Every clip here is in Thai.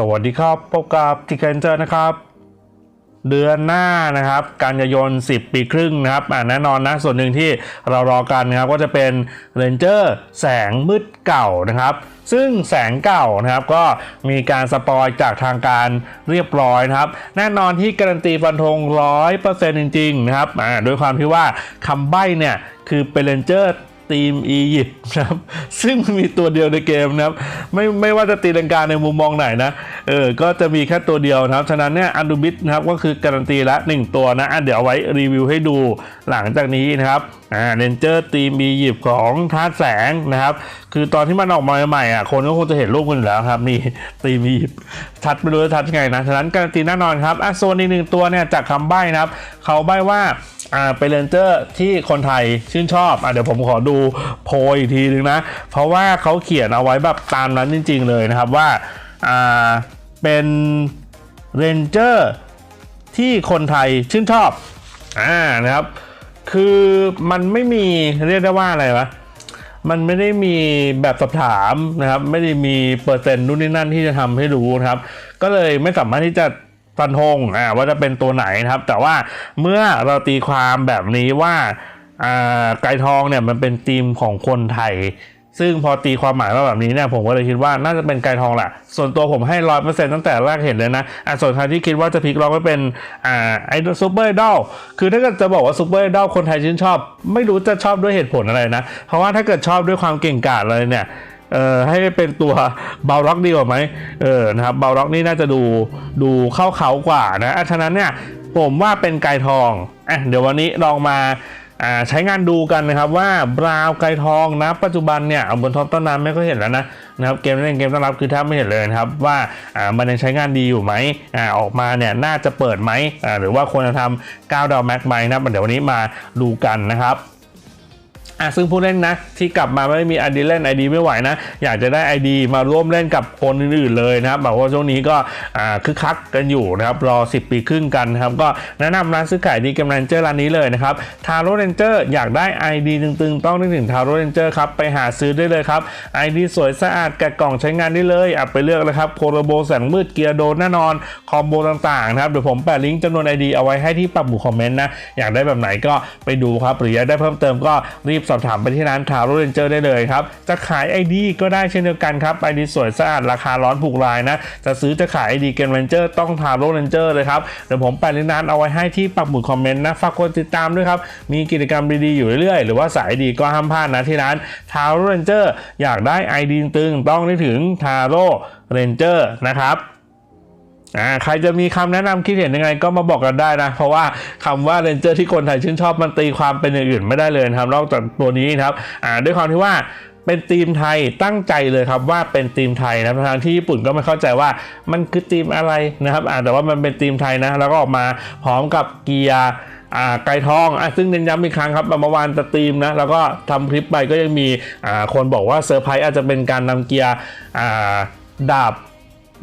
สวัสดีครับพบกับทิกเกนเจอร์นะครับ เดือนหน้านะครับกันยายน 10 ปีครึ่งนะครับอ่าแน่นอนนะ ส่วนหนึ่งที่เรารอกันนะครับก็จะเป็นเรนเจอร์แสงมืดเก่านะครับ ซึ่งแสงเก่านะครับก็มีการสปอยจากทางการเรียบร้อยนะครับ แน่นอนที่การันตีฟันธง 100%จริงๆนะครับอ่าโดยความที่ว่าคำใบ้เนี่ยคือเป็นเรนเจอร์ ทีมอียิปต์ครับซึ่งมันมีตัวเดียวในเกมนะครับไม่ไม่ว่าจะตีลังกาในมุมมองไหนนะเออก็จะมีแค่ตัวเดียวนะครับฉะนั้นเนี่ยอันดูบิทนะครับก็คือการันตีละ 1 ตัวนะอะเดี๋ยวไว้รีวิวให้ดูหลังจากนี้นะครับอ่าเรนเจอร์ทีมอียิปต์ของท่าแสงนะครับ คือตอนที่มันออกมาใหม่อะคนก็คงจะเห็นรูปกันอยู่แล้วครับนี่ทีมอียิปต์ชัดไม่รู้จะชัดยังไงนะฉะนั้นการันตีแน่นอนครับอะโซนอีกหนึ่งตัวเนี่ยจากคำใบ้นะครับ เขาใบ้ว่า อ่าเป็นเรนเจอร์ที่คนไทยชื่นชอบอะเดี๋ยวผมขอดูโพยอีกทีนึงนะ เพราะว่าเขาเขียนเอาไว้แบบตามนั้นจริง ๆ เลยนะครับว่าอ่าเป็นเรนเจอร์ที่คนไทยชื่นชอบอ่านะครับ คือมันไม่มีเรียกได้ว่าอะไรวะมันไม่ได้มีแบบสอบถามนะครับ ไม่ได้มีเปอร์เซ็นต์นู่นนี่นั่นที่จะทำให้รู้นะครับ ก็เลยไม่สามารถที่จะ ฟันธงอ่าว่าจะเป็นตัวไหนนะครับ แต่ว่าเมื่อเราตีความแบบนี้ว่าอ่าไก่ทองเนี่ยมันเป็นธีมของคนไทย ซึ่งพอตีความหมายมาแบบนี้เนี่ยผมก็เลยคิดว่าน่าจะเป็นไก่ทองแหละส่วนตัวผมให้ร้อยเปอร์เซ็นต์ตั้งแต่แรกเห็นเลยนะอะส่วนใครที่คิดว่าจะพลิกล็อกก็เป็นอ่าไอดอลซูเปอร์ไอดอลคือถ้าเกิดจะบอกว่าซูเปอร์ไอดอลคนไทยชื่นชอบ ไม่รู้จะชอบด้วยเหตุผลอะไรนะ เพราะว่าถ้าเกิดชอบด้วยความเก่งกาจเลยเนี่ย เอ่อให้เป็นตัวเบาล็อกดีกว่าไหมเออนะครับเบาล็อกนี่น่าจะดูดูเข้าเขากว่านะฉะนั้นเนี่ยผมว่าเป็นไก่ทองอะเดี๋ยววันนี้ลองมาใช้งานดูกันนะครับว่าบราวไก่ทองนะปัจจุบันเนี่ยเอาบนท็อปต้นน้ำไม่ก็เห็นแล้วนะนะครับเกมเล่นเกมต้อนรับคือแทบไม่เห็นเลยนะครับว่ามันยังใช้งานดีอยู่ไหมอออกมาเนี่ยน่าจะเปิดไหมหรือว่าควรจะทำ9ดาวแม็กไหมนะเดี๋ยววันนี้มาดูกันนะครับ อะซึ่งผู้เล่นนะที่กลับมาไม่มี ID เล่น ID ไม่ไหวนะ อยากจะได้ ID มาร่วมเล่นกับคนอื่นๆเลยนะครับแบบว่าช่วงนี้ก็อ่าคึกคักกันอยู่นะครับรอ 10 ปีครึ่งกันนะครับก็แนะนำร้านซื้อขายดีเกมเรนเจอร์ร้านนี้เลยนะครับทาโร่เรนเจอร์อยากได้ ID ตึงๆ ต้องนึกถึงทาโร่เรนเจอร์ครับไปหาซื้อได้เลยครับ ID สวยสะอาดแกะกล่องใช้งานได้เลยอะไปเลือกเลยครับโคโรโบแสงมืดเกียร์โดนแน่นอนคอมโบต่างๆนะครับเดี๋ยวผมแปะลิงก์จำนวน ID เอาไว้ให้ที่ปักหมุดคอมเมนต์นะอยากได้แบบไหนก็ไปดูครับหรืออยากได้เพิ่มเติมก็รีบสอบถามไปที่ร้านทาโรเรนเจอร์ได้เลยครับ จะขาย ID ก็ได้เช่นเดียวกันครับ ID สวยสะอาดราคาร้อนผูกลายนะ จะซื้อจะขาย ID เกมเรนเจอร์ต้องทาโรเรนเจอร์เลยครับ เดี๋ยวผมแปะลิงก์ร้านเอาไว้ให้ที่ปักหมุดคอมเมนต์นะ ฝากกดติดตามด้วยครับ มีกิจกรรมดีๆอยู่เรื่อยๆ หรือว่าสายดีก็ห้ามพลาดนะที่ร้านทาโรเรนเจอร์อยากได้ ID ตึงต้องนึกถึงทาโร่เรนเจอร์นะครับ อ่าใครจะมีคำแนะนำคิดเห็นยังไงก็มาบอกกันได้นะ เพราะว่าคำว่าเรนเจอร์ที่คนไทยชื่นชอบมันตีความเป็นอย่างอื่นไม่ได้เลยครับนอกจากตัวนี้ครับอ่าด้วยความที่ว่าเป็นทีมไทยตั้งใจเลยครับว่าเป็นทีมไทยนะทางที่ญี่ปุ่นก็ไม่เข้าใจว่ามันคือทีมอะไรนะครับอ่าแต่ว่ามันเป็นทีมไทยนะ แล้วก็ออกมาพร้อมกับเกียร์อ่าไก่ทองอซึ่งเน้นย้ำอีกครั้งครับเมื่อวานสตรีมนะ แล้วก็ทำคลิปไปก็ยังมีคนบอกว่าเซอร์ไพรส์อาจจะเป็นการนำเกียร์ดาบ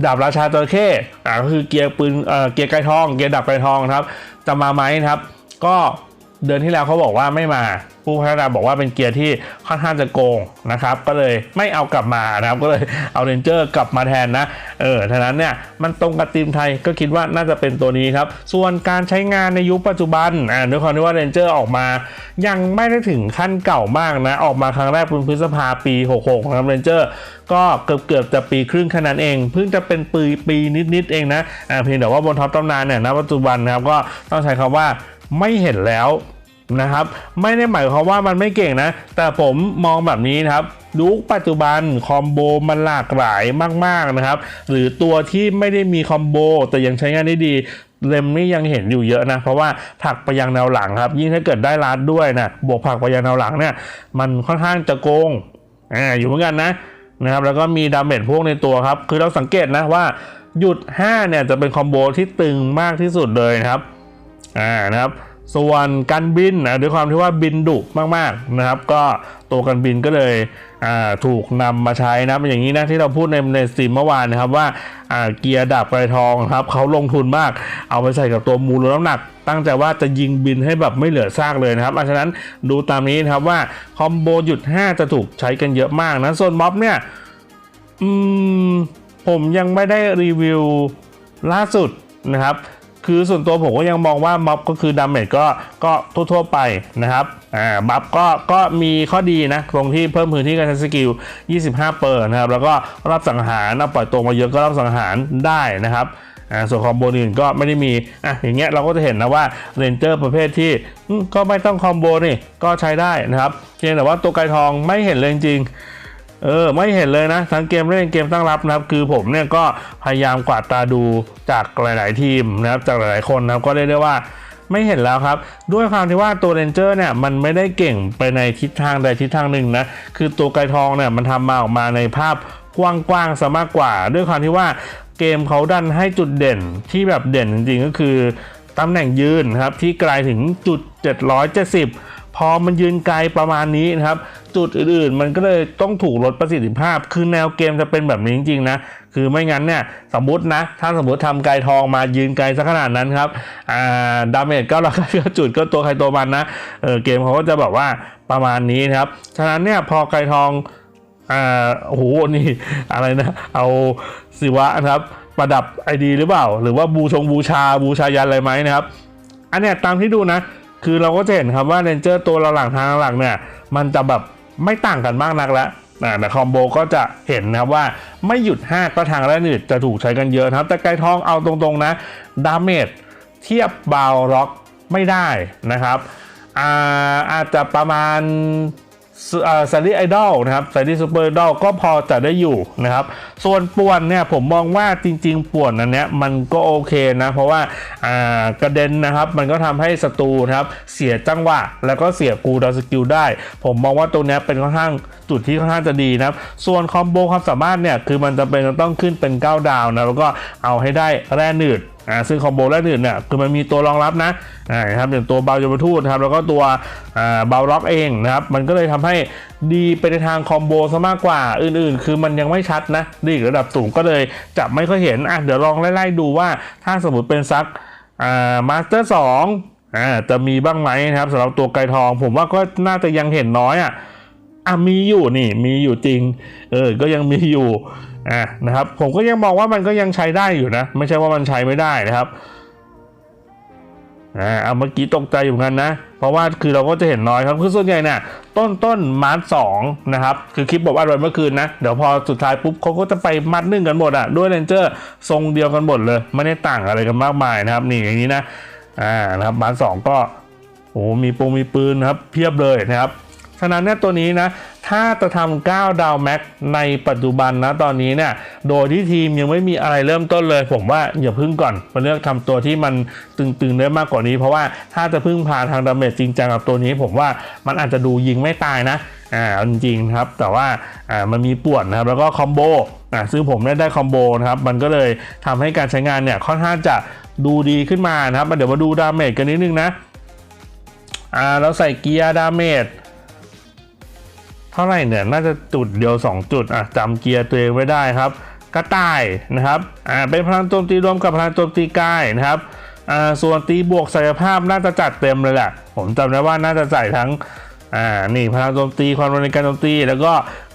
ดาบราชาจระเข้อ่าก็คือเกียร์ปืนเอ่อเกียร์ไกทอง เกียร์ดาบไกทองนะครับจะมาไหมครับ ก็ เดือนที่แล้วเขาบอกว่าไม่มา ผู้พัฒนาบอกว่าเป็นเกียร์ที่ค่อนข้างจะโกงนะครับก็เลยไม่เอากลับมานะครับก็เลยเอาเรนเจอร์กลับมาแทนนะเออฉะนั้นเนี่ยมันตรงกับทีมไทยก็คิดว่าน่าจะเป็นตัวนี้ครับ ส่วนการใช้งานในยุคปัจจุบันอ่าด้วยความที่ว่าเรนเจอร์ออกมา ยังไม่ได้ถึงขั้นเก่ามากนะออกมาครั้งแรกเป็นพฤษภาปี 66นะครับเรนเจอร์ก็เกือบเกือบๆจะปีครึ่งแค่นั้นเอง เพิ่งจะเป็นปีปีนิดๆเองนะอ่าเพียงแต่ว่าบนท็อปตำนานเนี่ยณปัจจุบันนะครับก็ต้องใช้คำว่าไม่เห็นแล้ว นะครับไม่ได้หมายความว่ามันไม่เก่งนะ แต่ผมมองแบบนี้นะครับยุคปัจจุบันคอมโบมันหลากหลายมากๆนะครับ หรือตัวที่ไม่ได้มีคอมโบแต่ยังใช้งานได้ดีเลมนี่ยังเห็นอยู่เยอะนะ เพราะว่าผักไปยังแนวหลังครับ ยิ่งถ้าเกิดได้ลัดด้วยนะบวกผักไปยังแนวหลังเนี่ยมันค่อนข้างจะโกงอ่าอยู่เหมือนกันนะนะครับแล้วก็มีดาเมจพวกในตัวครับ คือเราสังเกตนะว่าหยุด 5 เนี่ยจะเป็นคอมโบที่ตึงมากที่สุดเลยนะครับอ่านะครับ ส่วนการบินนะด้วยความที่ว่าบินดุมากๆนะครับ ก็ตัวการบินก็เลยถูกนำมาใช้นะเป็นอย่างนี้นะที่เราพูดในในสตรีมเมื่อวานนะครับว่าเกียร์ดาบไกรทองครับเขาลงทุนมาก เอาไปใส่กับตัวมูลน้ำหนัก ตั้งใจว่าจะยิงบินให้แบบไม่เหลือซากเลยนะครับเพราะฉะนั้นดูตามนี้นะครับว่าคอมโบหยุด 5 จะถูกใช้กันเยอะมากนะส่วนม็อบเนี่ยผมยังไม่ได้รีวิวล่าสุดนะครับ คือส่วนตัวผมก็ยังมองว่าม็อบก็คือดาเมจก็ก็ทั่วๆไปนะครับอ่าบัฟก็ก็มีข้อดีนะ ตรงที่เพิ่มพื้นที่การใช้สกิล 25 เปอร์นะครับ แล้วก็รอบสังหารเอาปล่อยตัวมาเยอะก็รอบสังหารได้นะครับอ่าส่วนคอมโบอื่นก็ไม่ได้มีอะอย่างเงี้ยเราก็จะเห็นนะว่าเรนเจอร์ประเภทที่ก็ไม่ต้องคอมโบนี่ก็ใช้ได้นะครับเพียงแต่ว่าตัวไกทองไม่เห็นเลยจริงๆ เออไม่เห็นเลยนะ ทั้งเกมเล่นเกมตั้งรับนะครับ คือผมเนี่ยก็พยายามกวาดตาดูจากหลาย ๆ ทีมนะครับจากหลาย ๆ คนนะครับก็เรียกได้ว่าไม่เห็นแล้วครับ ด้วยความที่ว่าตัวเรนเจอร์เนี่ยมันไม่ได้เก่งไปในทิศทางใดทิศทางหนึ่งนะ คือตัวไกรทองเนี่ยมันทำมาออกมาในภาพกว้างๆซะมากกว่า ด้วยความที่ว่าเกมเขาดันให้จุดเด่นที่แบบเด่นจริงๆก็คือตำแหน่งยืนครับที่ไกลถึงจุด 770 พอมันยืนไกลประมาณนี้นะครับ จุดอื่นๆ มันก็เลยต้องถูกลดประสิทธิภาพ คือแนวเกมจะเป็นแบบนี้จริงๆนะคือไม่งั้นเนี่ยสมมตินะ ถ้าสมมติทำไกลทองมายืนไกลสักขนาดนั้นครับอ่าดาเมจก็ราคาจุดก็ตัวใครตัวมันนะเออเกมเขาก็จะแบบว่าประมาณนี้นะครับฉะนั้นเนี่ยพอไกลทองอ่าโอ้โหนี่อะไรนะ เอาศิวะนะครับประดับไอดีหรือเปล่า หรือว่าบูชงบูชาบูชายันอะไรไหมนะครับ อันเนี้ยตามที่ดูนะ คือเราก็จะเห็นครับว่าเรนเจอร์ตัวหลังทางหลังเนี่ย มันจะแบบไม่ต่างกันมากนักแล้วแต่คอมโบก็จะเห็นนะครับว่าไม่หยุด 5 ก็ทางและหนึ่จะถูกใช้กันเยอะนะครับ แต่ไกลทองเอาตรงๆนะ ดาเมจเทียบบาวล็อกไม่ได้นะครับอาอาจจะประมาณ ซารีไอดอลนะครับซารีซูเปอร์ไอดอลก็พอจะได้อยู่นะครับ ส่วนป่วนเนี่ยผมมองว่าจริง ๆ ป่วนอันเนี้ยมันก็โอเคนะ เพราะว่าากระเด็นนะครับ มันก็ทำให้ศัตรูนะครับ เสียจังหวะ แล้วก็เสียกูดาวสกิลได้ ผมมองว่าตรงเนี้ยเป็นค่อนข้างจุดที่ค่อนข้างจะดีนะครับ ส่วนคอมโบความสามารถเนี่ยคือมันจะเป็นต้องขึ้นเป็น 9 ดาวนะแล้วก็เอาให้ได้แร่หนืด อ่าซึ่งคอมโบแรกหนึ่งเนี่ยคือมันมีตัวรองรับนะอ่าครับอย่างตัวเบาโยมทูตครับแล้วก็ตัวอ่าเบาล็อกเองนะครับมันก็เลยทำให้ดีไปในทางคอมโบซะมากกว่าอื่นๆ คือมันยังไม่ชัดนะดีระดับสูงก็เลยจะไม่ค่อยเห็นอะเดี๋ยวลองไล่ๆดูว่าถ้าสมมติเป็นซักอ่ามาสเตอร์สองอ่าจะมีบ้างไหมนะครับสำหรับตัวไกรทอง ผมว่าก็น่าจะยังเห็นน้อยอะ อะมีอยู่นี่มีอยู่จริง เออ ก็ยังมีอยู่อะนะครับ ผมก็ยังมองว่ามันก็ยังใช้ได้อยู่นะ ไม่ใช่ว่ามันใช้ไม่ได้นะครับอ่าเอาเมื่อกี้ตกใจอยู่เหมือนกันนะ เพราะว่าคือเราก็จะเห็นน้อยครับ คือส่วนใหญ่เนี่ยต้นต้นมาร์ทสองนะครับ คือคลิปบอกว่าอะไรเมื่อคืนนะ เดี๋ยวพอสุดท้ายปุ๊บเขาก็จะไปมัดนึ่งกันหมดอะ ด้วยเรนเจอร์ทรงเดียวกันหมดเลย ไม่ได้ต่างอะไรกันมากมายนะครับ นี่อย่างนี้นะ อ่านะครับมาร์ทสองก็โอ้มีปงมีปืนนะครับ เพียบเลยนะครับ ฉะนั้นเนี่ยตัวนี้นะถ้าจะทำ9ดาวแม็กในปัจจุบันนะตอนนี้เนี่ยโดยที่ทีมยังไม่มีอะไรเริ่มต้นเลย ผมว่าอย่าพึ่งก่อนมาเลือกทำตัวที่มันตึงๆได้มากกว่านี้ เพราะว่าถ้าจะพึ่งพาทางดาเมจจริงจังกับตัวนี้ ผมว่ามันอาจจะดูยิงไม่ตายนะอ่าจริงครับแต่ว่าอ่ามันมีป่วนนะครับแล้วก็คอมโบอ่าซึ่งผมได้ได้คอมโบนะครับมันก็เลยทำให้การใช้งานเนี่ยค่อนข้างจะดูดีขึ้นมานะครับเดี๋ยวมาดูดาเมจกันนิดนึงนะอ่าเราใส่เกียร์ดาเมจ เท่าไหร่เนี่ยน่าจะจุดเดียว2 จุดอะจำเกียร์ตัวเองไว้ได้ครับ กระต่ายนะครับอ่าเป็นพลังโจมตีรวมกับพลังโจมตีกายนะครับอ่าส่วนตีบวกศักยภาพน่าจะจัดเต็มเลยแหละผมจำได้ว่าน่าจะใส่ทั้งอ่านี่พลังโจมตีความรุนแรงการโจมตีแล้วก็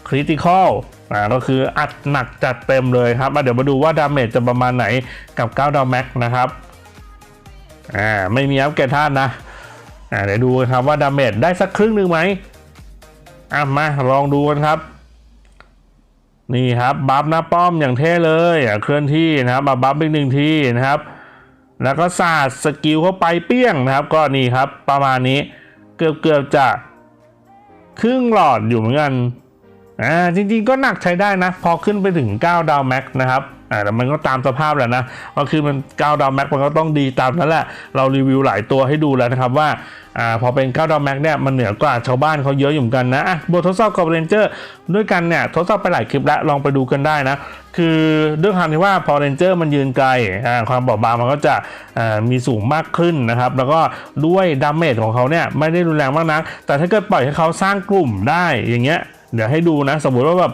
คริติคอลอ่าก็คืออัดหนักจัดเต็มเลยครับเดี๋ยวมาดูว่าดาเมจจะประมาณไหนกับ9ดาวแม็กนะครับอ่าไม่มีอัพเกรดธาตุนะอ่าเดี๋ยวดูครับว่าดาเมจได้สักครึ่งหนึ่งไหม อะมาลองดูกันครับ นี่ครับบัฟหน้าป้อมอย่างเท่เลยอะเคลื่อนที่นะครับมาบัฟอีกหนึ่งทีนะครับ แล้วก็สาดสกิลเข้าไปเปี้ยงนะครับ ก็นี่ครับประมาณนี้เกือบเกือบจะครึ่งหลอดอยู่เหมือนกันอ่าจริงๆก็หนักใช้ได้นะ พอขึ้นไปถึง 9 ดาวแม็กนะครับ อ่าแต่มันก็ตามสภาพแหละนะก็คือมัน9ดาวแม็กมันก็ต้องดีตามนั้นแหละ เรารีวิวหลายตัวให้ดูแล้วนะครับว่าอ่าพอเป็น9ดาวแม็กเนี่ยมันเหนือกว่าชาวบ้านเขาเยอะอยู่เหมือนกันนะอะบททดสอบกับเรนเจอร์ด้วยกันเนี่ยทดสอบไปหลายคลิปแล้วลองไปดูกันได้นะ คือด้วยความที่ว่าพอเรนเจอร์มันยืนไกลอ่าความบอบบางมันก็จะอ่ามีสูงมากขึ้นนะครับ แล้วก็ด้วยดาเมจของเขาเนี่ยไม่ได้รุนแรงมากนักแต่ถ้าเกิดปล่อยให้เขาสร้างกลุ่มได้อย่างเงี้ยเดี๋ยวให้ดูนะ สมมุติว่าแบบ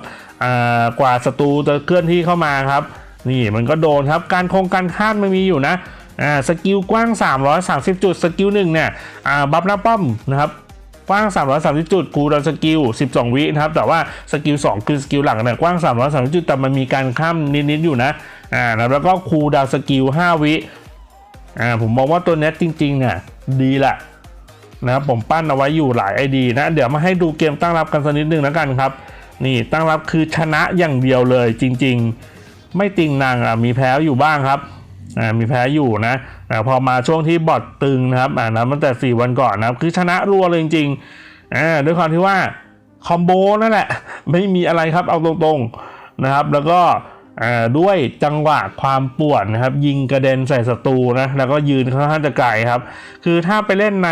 กว่าศัตรูจะเคลื่อนที่เข้ามาครับ นี่มันก็โดนครับ การคงการคาดมันมีอยู่นะอ่าสกิลกว้าง 330 จุด สกิลหนึ่งเนี่ยอ่าบัฟหน้าป้อมนะครับกว้าง 330 จุดคูลดาวน์สกิล 12 วินะครับ แต่ว่าสกิล 2 คือสกิลหลักเนี่ยกว้าง 330 จุด แต่มันมีการข้ามนิด ๆ อยู่นะ อ่า แล้วก็คูลดาวสกิล 5 วิ อ่า ผมมองว่าตัวนี้จริง ๆ เนี่ยดีแหละนะครับ ผมปั้นเอาไว้อยู่หลาย ID นะ เดี๋ยวมาให้ดูเกมตั้งรับกันสักนิดนึงแล้วกันครับ นี่ตั้งรับคือชนะอย่างเดียวเลยจริง ๆ ไม่ติงนางอะมีแพ้อยู่บ้างครับอ่ามีแพ้อยู่นะอ่าพอมาช่วงที่บอทตึงนะครับอ่านะตั้งแต่ 4 วันก่อนนะครับคือชนะรัวเลยจริงๆอ่าด้วยความที่ว่าคอมโบนั่นแหละ ไม่มีอะไรครับเอาตรงๆนะครับ แล้วก็อ่าด้วยจังหวะความปวดนะครับ ยิงกระเด็นใส่ศัตรูนะแล้วก็ยืนค่อนข้างจะไกลครับ คือถ้าไปเล่นใน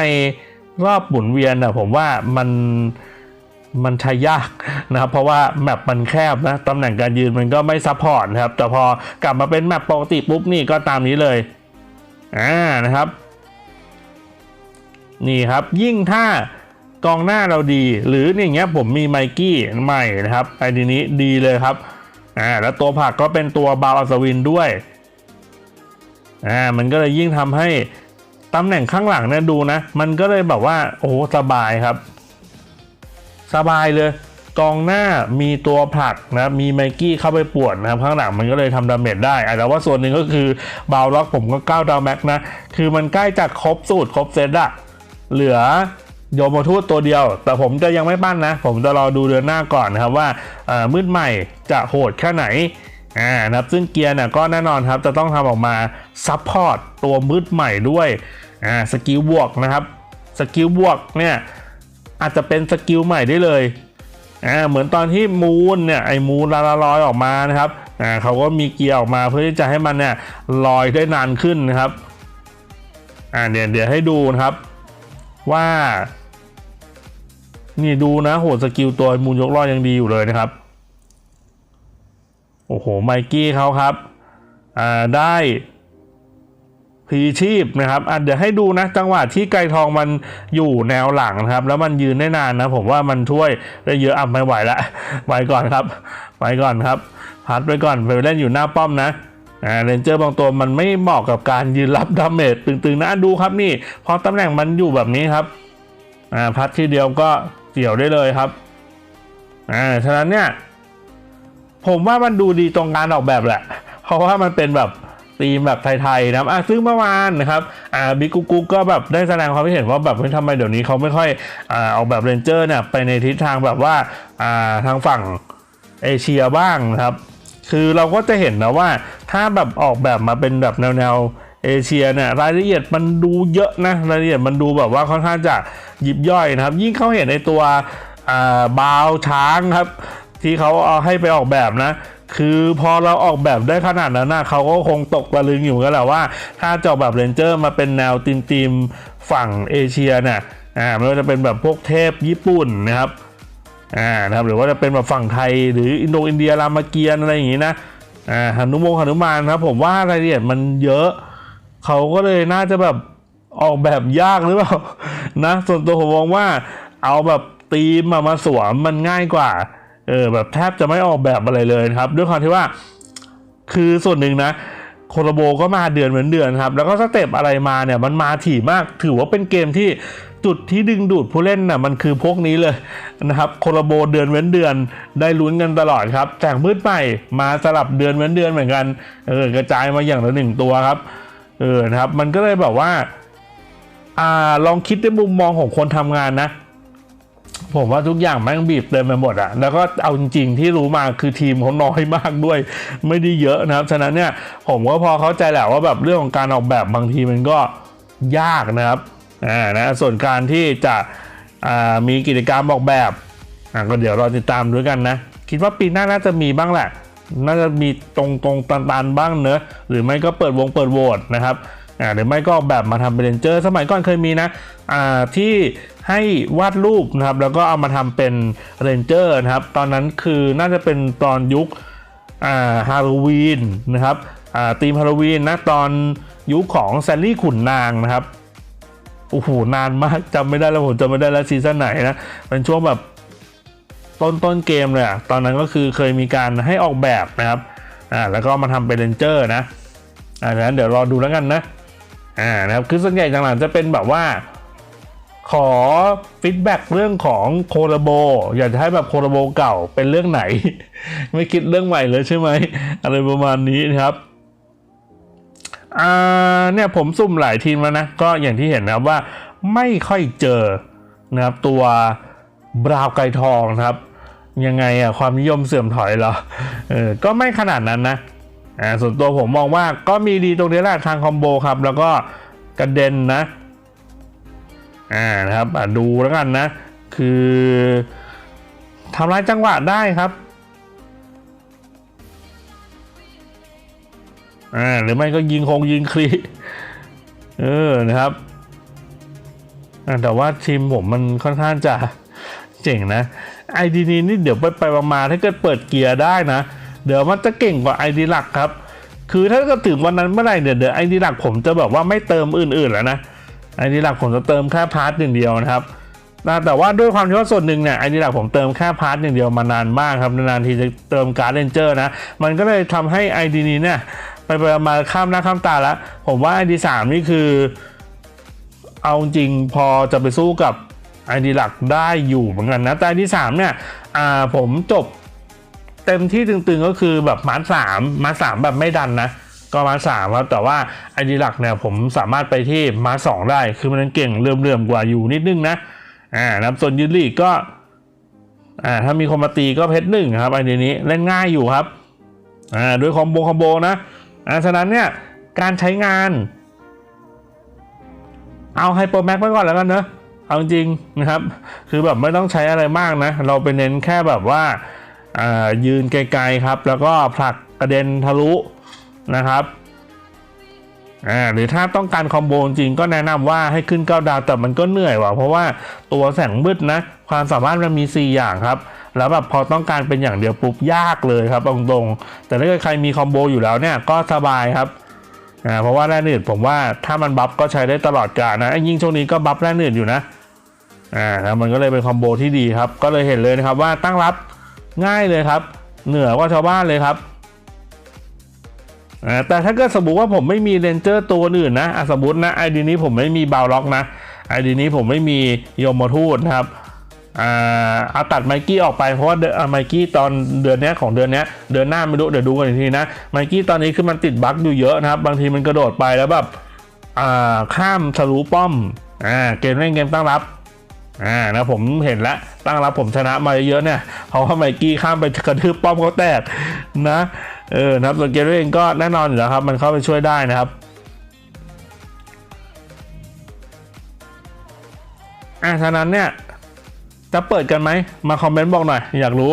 รอบหมุนเวียนนะผมว่ามัน มันใช้ยากนะครับเพราะว่าแมปมันแคบนะตำแหน่งการยืนมันก็ไม่ซัพพอร์ตนะครับแต่พอกลับมาเป็นแมปปกติปุ๊บนี่ก็ตามนี้เลยอ่านะครับ นี่ครับยิ่งถ้ากองหน้าเราดี หรืออย่างเงี้ยผมมีไมกี้ใหม่นะครับไอดีนี้ดีเลยครับอ่าแล้วตัวผักก็เป็นตัวบาอัศวินด้วยอ่ามันก็เลยยิ่งทำให้ตำแหน่งข้างหลังเนี่ยดูนะ มันก็เลยแบบว่าโอ้สบายครับ สบายเลยกองหน้ามีตัวผลักนะมีไมกี้เข้าไปปวดนะครับข้างหลังมันก็เลยทำดาเมจได้แต่ว่าส่วนหนึ่งก็คือเบาล็อกผมก็9ดาวแม็กนะ คือมันใกล้จะครบสูตรครบเซตอะเหลือโยมทูตตัวเดียว แต่ผมจะยังไม่ปั้นนะ ผมจะรอดูเดือนหน้าก่อนนะครับว่ามืดใหม่จะโหดแค่ไหนอ่านะครับซึ่งเกียร์เนี่ยก็แน่นอนครับ จะต้องทำออกมาซัพพอร์ตตัวมืดใหม่ด้วยอ่าสกิลบวกนะครับสกิลบวกเนี่ย อาจจะเป็นสกิลใหม่ได้เลยอ่าเหมือนตอนที่มูนเนี่ยไอ้มูนลาลาลอยออกมานะครับอ่าเขาก็มีเกียร์ออกมาเพื่อที่จะให้มันเนี่ยลอยได้นานขึ้นนะครับอ่าเดี๋ยวเดี๋ยวให้ดูนะครับว่า นี่ดูนะโหสกิลตัวมูลยกล้อยังดีอยู่เลยนะครับโอ้โหไมกี้เขาครับอ่าได้ พลีชีพนะครับอะเดี๋ยวให้ดูนะจังหวะที่ไกรทองมันอยู่แนวหลังนะครับ แล้วมันยืนได้นานนะ ผมว่ามันช่วยได้เยอะอะไม่ไหวละไปก่อนครับไปก่อนครับ พัดไปก่อนไปเล่นอยู่หน้าป้อมนะอ่าเรนเจอร์บางตัวมันไม่เหมาะกับการยืนรับดาเมจตึงๆนะดูครับนี่ พอตำแหน่งมันอยู่แบบนี้ครับอ่าพัดทีเดียวก็เกี่ยวได้เลยครับอ่าฉะนั้นเนี่ยผมว่ามันดูดีตรงการออกแบบแหละ เพราะว่ามันเป็นแบบ ธีมแบบไทยๆนะครับอะซึ่งเมื่อวานนะครับอ่าบิ๊กกุ๊กก็แบบได้แสดงความคิดเห็นว่าแบบเฮ้ยทำไมเดี๋ยวนี้เขาไม่ค่อยอ่าออกแบบเรนเจอร์เนี่ยไปในทิศทางแบบว่าอ่าทางฝั่งเอเชียบ้างนะครับ คือเราก็จะเห็นนะว่าถ้าแบบออกแบบมาเป็นแบบแนวเอเชียเนี่ยรายละเอียดมันดูเยอะนะรายละเอียดมันดูแบบว่าค่อนข้างจะยิบย่อยนะครับ ยิ่งเขาเห็นในตัวอ่าบาวช้างครับ ที่เขาเอาให้ไปออกแบบนะ คือพอเราออกแบบได้ขนาดนั้นนะเขาก็คงตกตะลึงอยู่กันแหละว่า ถ้าจะออกแบบเรนเจอร์มาเป็นแนวตีมตีมๆฝั่งเอเชียเนี่ยอ่าไม่ว่าจะเป็นแบบพวกเทพญี่ปุ่นนะครับอ่านะครับหรือว่าจะเป็นแบบฝั่งไทยหรืออินโดอินเดียรามเกียรติอะไรอย่างงี้นะอ่าหนุมงหนุมานครับผมว่ารายละเอียดมันเยอะ เขาก็เลยน่าจะแบบออกแบบยากหรือเปล่านะส่วนตัวผมมองว่าเอาแบบตีมมามาสวมมันง่ายกว่า เออแบบแทบจะไม่ออกแบบอะไรเลยครับ ด้วยความที่ว่าคือส่วนหนึ่งนะโคโลโบก็มาเดือนเหมือนเดือนครับ แล้วก็สเต็ปอะไรมาเนี่ยมันมาถี่มากถือว่าเป็นเกมที่จุดที่ดึงดูดผู้เล่นน่ะมันคือพวกนี้เลยนะครับโคโลโบเดือนเว้นเดือนได้ลุ้นกันตลอดครับแจกมืดใหม่มาสลับเดือนเว้นเดือนเหมือนกันเออกระจายมาอย่างละหนึ่งตัวครับเออนะครับ มันก็เลยแบบว่าอ่าลองคิดในมุมมองของคนทำงานนะ ผมว่าทุกอย่างแม่งบีบเต็มไปหมดอะแล้วก็เอาจริงๆที่รู้มาคือทีมเขาน้อยมากด้วย ไม่ได้เยอะนะครับ ฉะนั้นเนี่ยผมก็พอเข้าใจแหละว่าแบบเรื่องของการออกแบบบางทีมันก็ยากนะครับอ่านะส่วนการที่จะอ่ามีกิจกรรมออกแบบอ่าก็เดี๋ยวรอติดตามด้วยกันนะ คิดว่าปีหน้าน่าจะมีบ้างแหละ น่าจะมีตรงตรงตันตันๆบ้างเนอะหรือไม่ก็เปิดวงเปิดโหวตนะครับอ่าหรือไม่ก็ออกแบบมาทำเป็นเรนเจอร์สมัยก่อนเคยมีนะอ่าที่ ให้วาดรูปนะครับ แล้วก็เอามาทำเป็นเรนเจอร์นะครับ ตอนนั้นคือน่าจะเป็นตอนยุคฮาโลวีนนะครับอ่าธีมฮาโลวีนนะตอนยุคของแซลลี่ขุนนางนะครับโอ้โหนานมากจำไม่ได้แล้วผมจำไม่ได้แล้วซีซั่นไหนนะเป็นช่วงแบบต้นต้นเกมเลยอะตอนนั้นก็คือเคยมีการให้ออกแบบนะครับอ่าแล้วก็มาทำเป็นเรนเจอร์นะอ่าดังนั้นเดี๋ยวรอดูแล้วกันนะอ่านะครับคือส่วนใหญ่หลังๆจะเป็นแบบว่า ขอฟีดแบ็กเรื่องของโคลาโบ อยากจะให้แบบโคลาโบเก่าเป็นเรื่องไหน ไม่คิดเรื่องใหม่เลยใช่ไหม อะไรประมาณนี้นะครับอ่าเนี่ยผมสุ่มหลายทีมแล้วนะ ก็อย่างที่เห็นนะครับว่าไม่ค่อยเจอนะครับตัวบราวไกรทองนะครับ ยังไงอะความนิยมเสื่อมถอยเหรอเออก็ไม่ขนาดนั้นนะอ่าส่วนตัวผมมองว่าก็มีดีตรงนี้แหละทางคอมโบครับ แล้วก็กระเด็นนะ อ่านะครับดูแล้วกันนะ คือทำลายจังหวะได้ครับอ่าหรือไม่ก็ยิงคงยิงคลีเออนะครับอ่าแต่ว่าทีมผมมันค่อนข้างจะเจ๋งนะไอดีนี้นี่เดี๋ยวไปไปมาๆถ้าเกิดเปิดเกียร์ได้นะ เดี๋ยวมันจะเก่งกว่าไอดีหลักครับ คือถ้าเกิดถึงวันนั้นเมื่อไหร่เดี๋ยเดี๋ยวไอดีหลักผมจะแบบว่าไม่เติมอื่นๆแล้วนะ ไอดีหลักผมจะเติมแค่พาร์ทอย่างเดียวนะครับนะแต่ว่าด้วยความที่ว่าส่วนหนึ่งเนี่ยไอดีหลักผมเติมแค่พาร์ทอย่างเดียวมานานมากครับนานๆทีจะเติมการ์ดเรนเจอร์นะ มันก็เลยทำให้ไอดีนี้เนี่ย ไปไปมาข้ามหน้าข้ามตาแล้ว ผมว่า ID 3นี่คือ เอาจริงพอจะไปสู้กับ ID หลักได้อยู่เหมือนกันนะ แต่ ID 3เนี่ยอ่าผมจบเต็มที่ตึงๆก็คือแบบมาร์สามมาร์สามแบบไม่ดันนะ ก็มาสามครับ แต่ว่า ID หลักเนี่ยผมสามารถไปที่มาสองได้ คือมันเก่งเลื่อมๆกว่าอยู่นิดนึงนะอ่านับส่วนยืนลีกก็อ่าถ้ามีคนมาตีก็เพชรหนึ่งครับไอเดียนี้เล่นง่ายอยู่ครับอ่าด้วยคอมโบคอมโบนะอ่าฉะนั้นเนี่ยการใช้งาน เอาไฮเปรแม็กไว้ก่อนแล้วกันเนอะเอาจริงนะครับ คือแบบไม่ต้องใช้อะไรมากนะ เราไปเน้นแค่แบบว่าอ่ายืนไกลๆครับ แล้วก็ผลักกระเด็นทะลุ นะครับอ่าหรือถ้าต้องการคอมโบจริงก็แนะนำว่าให้ขึ้นเก้าดาวแต่มันก็เหนื่อยว่ะเพราะว่าตัวแสงมืดนะ ความสามารถมันมี 4 อย่างครับ แล้วแบบพอต้องการเป็นอย่างเดียวปุ๊บยากเลยครับตรงๆ แต่ถ้าเกิดใครมีคอมโบอยู่แล้วเนี่ยก็สบายครับอ่าเพราะว่าแร่หนืดผมว่าถ้ามันบัฟก็ใช้ได้ตลอดกาลนะยิ่งช่วงนี้ก็บัฟแร่หนืดอยู่นะอ่าแล้วมันก็เลยเป็นคอมโบที่ดีครับ ก็เลยเห็นเลยนะครับว่าตั้งรับง่ายเลยครับ เหนือกว่าชาวบ้านเลยครับ แต่ถ้าเกิดสมมติว่าผมไม่มีเรนเจอร์ตัวอื่นนะสมมตินะไอดีนี้ผมไม่มีบาวล็อกนะไอดีนี้ผมไม่มีโยมทูตนะครับอ่าเอาตัดไมกี้ออกไปเพราะว่าไมกี้ตอนเดือนนี้ของเดือนนี้เดือนหน้าไม่รู้เดี๋ยวดูกันอีกทีนะไมกี้ตอนนี้คือมันติดบั๊กอยู่เยอะนะครับ บางทีมันกระโดดไปแล้วแบบอ่าข้ามทะลุป้อมอ่าเกมเล่นเกมตั้งรับอ่านะผมเห็นแล้วตั้งรับผมชนะมาเยอะเนี่ยเพราะว่าไมกี้ข้ามไปกระทืบป้อมเขาแตกนะ เออนะครับส่วนเกมเล่นก็แน่นอนอยู่แล้วครับ มันเข้าไปช่วยได้นะครับอ่าฉะนั้นเนี่ย จะเปิดกันไหม มาคอมเมนต์บอกหน่อย อยากรู้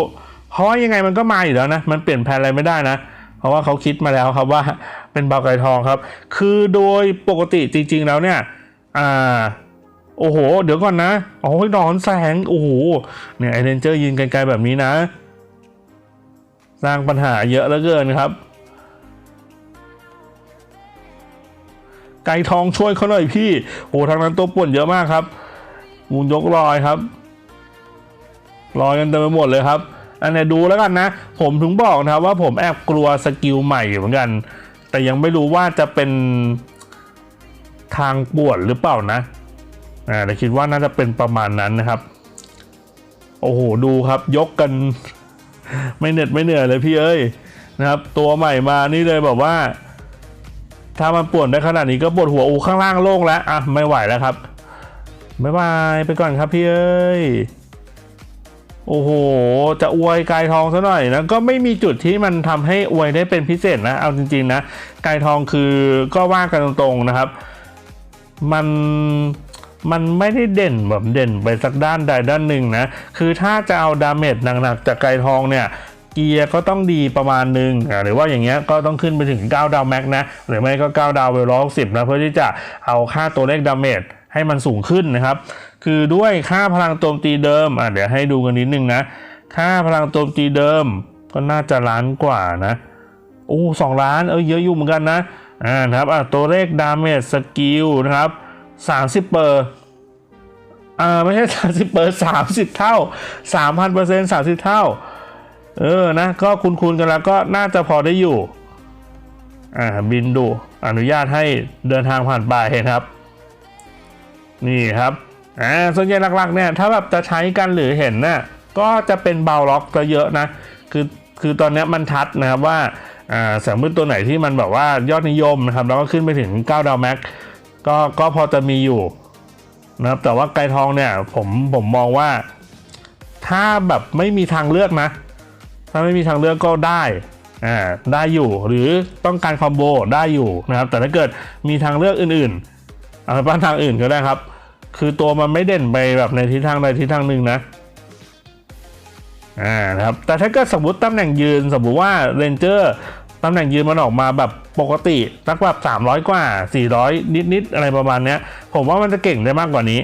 เพราะว่ายังไงมันก็มาอยู่แล้วนะ มันเปลี่ยนแผนอะไรไม่ได้นะ เพราะว่าเขาคิดมาแล้วครับว่าเป็นบาไกทองครับ คือโดยปกติจริง ๆ แล้วเนี่ย อ่า โอ้โห เดี๋ยวก่อนนะ โอ้ยนอนแสง โอ้โห เนี่ยไอเรนเจอร์ยืนไกลๆแบบนี้นะ สร้างปัญหาเยอะเหลือเกินครับ ไก่ทองช่วยเขาหน่อยพี่โอ้ทางนั้นตัวป่วนเยอะมากครับมูลยกลอยครับลอยกันเต็มไปหมดเลยครับ อันนี้ดูแล้วกันนะ ผมถึงบอกนะครับว่าผมแอบกลัวสกิลใหม่อยู่เหมือนกัน แต่ยังไม่รู้ว่าจะเป็นทางปวดหรือเปล่านะอ่าแต่คิดว่าน่าจะเป็นประมาณนั้นนะครับ โอ้โห ดูครับยกกัน ไม่เหน็ดไม่เหนื่อยเลยพี่เอ้ยนะครับ ตัวใหม่มานี่เลยแบบว่า ถ้ามันปวดได้ขนาดนี้ก็ปวดหัวอูข้างล่างโล่งแล้วอะไม่ไหวแล้วครับบ๊ายบายไปก่อนครับพี่เอ้ยโอ้โห จะอวยกายทองซะหน่อยนะ ก็ไม่มีจุดที่มันทำให้อวยได้เป็นพิเศษนะ เอาจริง ๆ นะ กายทองคือก็ว่ากันตรงๆนะครับ มัน มันไม่ได้เด่นแบบเด่นไปสักด้านใดด้านหนึ่งนะ คือถ้าจะเอาดาเมจหนักๆจากไกทองเนี่ยเกียร์ก็ต้องดีประมาณหนึ่งหรือว่าอย่างเงี้ยก็ต้องขึ้นไปถึง 9 ดาวแม็กนะ หรือไม่ก็ 9 ดาวเวลร้อยสิบนะ เพื่อที่จะเอาค่าตัวเลขดาเมจให้มันสูงขึ้นนะครับ คือด้วยค่าพลังโจมตีเดิมอะเดี๋ยวให้ดูกันนิดนึงนะ ค่าพลังโจมตีเดิมก็น่าจะล้านกว่านะโอ้สองล้านเออเยอะอยู่เหมือนกันนะอ่านะครับอะตัวเลขดาเมจสกิลนะครับ 30เปอร์อ่าไม่ใช่30เปอร์30เท่า3,000เปอร์เซ็นต์30เท่า เออนะ ก็คูณๆกันแล้วก็น่าจะพอได้อยู่ อ่าบินดูอนุญาตให้เดินทางผ่านไปนครับ นี่ครับอ่าส่วนใหญ่หลักๆเนี่ยถ้าแบบจะใช้กันหรือเห็นน่ะก็จะเป็นเบาล็อกก็เยอะนะ คือคือตอนนี้มันทัดนะครับว่าอ่าแสงมืดตัวไหนที่มันแบบว่ายอดนิยมนะครับแล้วก็ขึ้นไปถึง 9 ดาวแม็ก ก็ก็พอจะมีอยู่นะครับแต่ว่าไกลทองเนี่ยผมผมมองว่า ถ้าแบบไม่มีทางเลือกนะ ถ้าไม่มีทางเลือกก็ได้อ่าได้อยู่หรือต้องการคอมโบได้อยู่นะครับ แต่ถ้าเกิดมีทางเลือกอื่นๆเอาไปบ้านทางอื่นก็ได้ครับ คือตัวมันไม่เด่นไปแบบในทิศทางใดทิศทางหนึ่งนะอ่านะครับแต่ถ้าเกิดสมมติตำแหน่งยืนสมมติว่าเรนเจอร์ ตำแหน่งยืนมันออกมาแบบปกติสักแบบ300 กว่า 400 นิดๆอะไรประมาณเนี้ย ผมว่ามันจะเก่งได้มากกว่านี้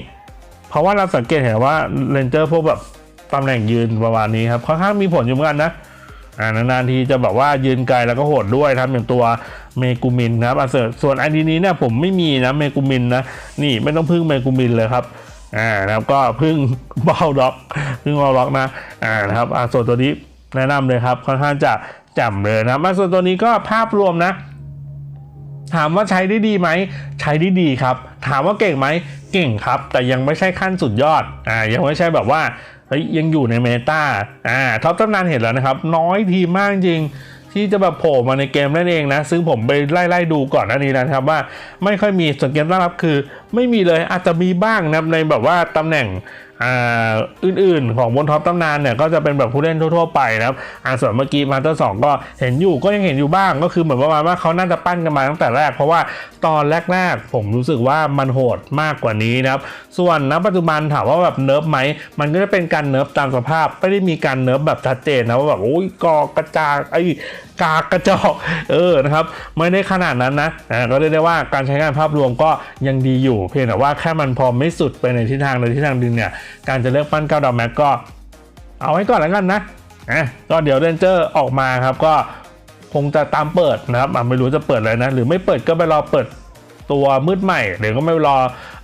เพราะว่าเราสังเกตเห็นว่าเรนเจอร์พวกแบบตำแหน่งยืนประมาณนี้ครับค่อนข้างมีผลอยู่เหมือนกันนะอ่านานๆทีจะแบบว่ายืนไกลแล้วก็โหดด้วยทำอย่างตัวเมกูมินครับอะส่วนส่วนอันนี้เนี่ยผมไม่มีนะเมกูมินนะนี่ไม่ต้องพึ่งเมกูมินเลยครับอ่านะครับก็พึ่งบาล็อกพึ่งบาล็อกนะอ่านะครับอ่าส่วนตัวนี้แนะนำเลยครับค่อนข้างจะ แจ่มเลยนะครับอะส่วนตัวนี้ก็ภาพรวมนะ ถามว่าใช้ได้ดีไหม ใช้ได้ดีครับ ถามว่าเก่งไหม เก่งครับ แต่ยังไม่ใช่ขั้นสุดยอด อ่า ยังไม่ใช่แบบว่าเฮ้ยยังอยู่ในเมตาอ่าท็อปตำนานเห็นแล้วนะครับ น้อยทีมากจริงที่จะแบบโผล่มาในเกมนั่นเองนะ ซึ่งผมไปไล่ๆดูก่อนหน้านี้นะครับว่าไม่ค่อยมีส่วนเกมต้อนรับคือ ไม่มีเลยอาจจะมีบ้างนะในแบบว่าตำแหน่ง อ่าอื่นๆ ของบนท็อปตำนานเนี่ยก็จะเป็นแบบผู้เล่นทั่วๆไปนะครับอ่าส่วนเมื่อกี้มาสเตอร์สก็เห็นอยู่ก็ยังเห็นอยู่บ้างก็คือเหมือนประมาณว่าเขาน่าจะปั้นกันมาตั้งแต่แรก เพราะว่าตอนแรกๆผมรู้สึกว่ามันโหดมากกว่านี้นะครับส่วนณปัจจุบันถามว่าแบบเนิร์ฟไหมมันก็จะเป็นการเนิร์ฟตามสภาพไม่ได้มีการเนิร์ฟแบบชัดเจนนะว่าแบบโอ้ยกอกระจากไอ้ กากกระจอกเออนะครับไม่ได้ขนาดนั้นนะอ่าก็เรียกได้ว่าการใช้งานภาพรวมก็ยังดีอยู่ เพียงแต่ว่าแค่มันพอไม่สุดไปในทิศทางในทิศทางดึงเนี่ยการจะเลือกปั้นเก้าดาวแม็กก็เอาไว้ก่อนแล้วกันนะอะก็เดี๋ยวเรนเจอร์ออกมาครับก็คงจะตามเปิดนะครับไม่รู้จะเปิดอะไรนะ หรือไม่เปิดก็ไปรอเปิดตัวมืดใหม่หรือก็ไม่รอ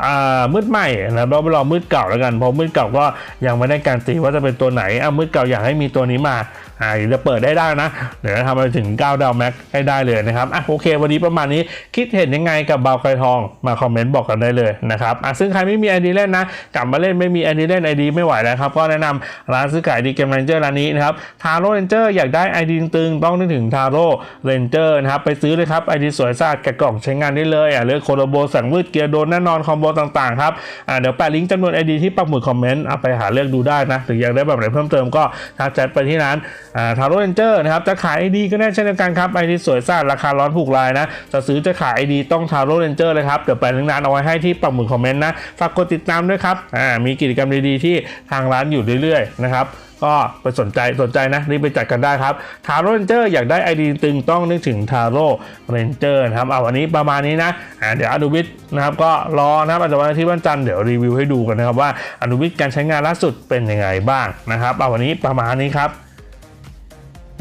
อ่ามืดใหม่นะครับแล้วไปรอมืดเก่าแล้วกันเพราะมืดเก่าก็ยังไม่ได้การตีว่าจะเป็นตัวไหนอะมืดเก่าอยากให้มีตัวนี้มา อ่าจะเปิดได้ได้นะ เดี๋ยวจะทำไปถึง 9 ดาวแม็กให้ได้เลยนะครับอะโอเค วันนี้ประมาณนี้คิดเห็นยังไงกับบาวไกทองมาคอมเมนต์บอกกันได้เลยนะครับอะซึ่งใครไม่มีไอดีเล่นนะ กลับมาเล่นไม่มีไอดีเล่นไอดีไม่ไหวแล้วครับ ก็แนะนำร้านซื้อขายดีเกมเรนเจอร์ร้านนี้นะครับทาโร่เรนเจอร์อยากได้ไอดีตึงต้องนึกถึงทาโร่เรนเจอร์นะครับไปซื้อเลยครับไอดีสวยสะอาดแกะกล่องใช้งานได้เลยอะเลือกโคโลโบแสงมืดเกียร์โดนแน่นอนคอมโบต่างๆครับอะเดี๋ยวแปะลิงก์จำนวนไอดีที่ปักหมุดคอมเมนต์เอาไปหาเลือกดูได้นะหรืออยากได้แบบไหนเพิ่มเติมก็ทักแชทไปที่ร้านอ่าทาโรเรนเจอร์นะครับจะขายไอดีก็ได้เช่นเดียวกันครับไอดีสวยสะอาดราคาร้อนผูกลายนะ จะซื้อจะขายไอดีต้องทาร์โรเรนเจอร์เลยครับ เดี๋ยวแปะลิงก์ร้านเอาไว้ให้ที่ปักหมุดคอมเมนต์นะฝากกดติดตามด้วยครับอ่ามีกิจกรรมดีๆที่ทางร้านอยู่เรื่อยๆนะครับก็ไปสนใจสนใจนะรีบไปจัดกันได้ครับทาร์โรเรนเจอร์อยากได้ไอดีตึงต้องนึกถึงทาร์โรเรนเจอร์นะครับเอาวันนี้ประมาณนี้นะอ่าเดี๋ยวอนุวิทย์นะครับก็รอนะครับอาจจะวันอาทิตย์วันจันทร์เดี๋ยวรีวิวให้ดูกันนะครับว่าอนุวิทย์การใช้งานล่าสุดเป็นยังไงบ้างนะครับเอาวันนี้ประมาณนี้ครับ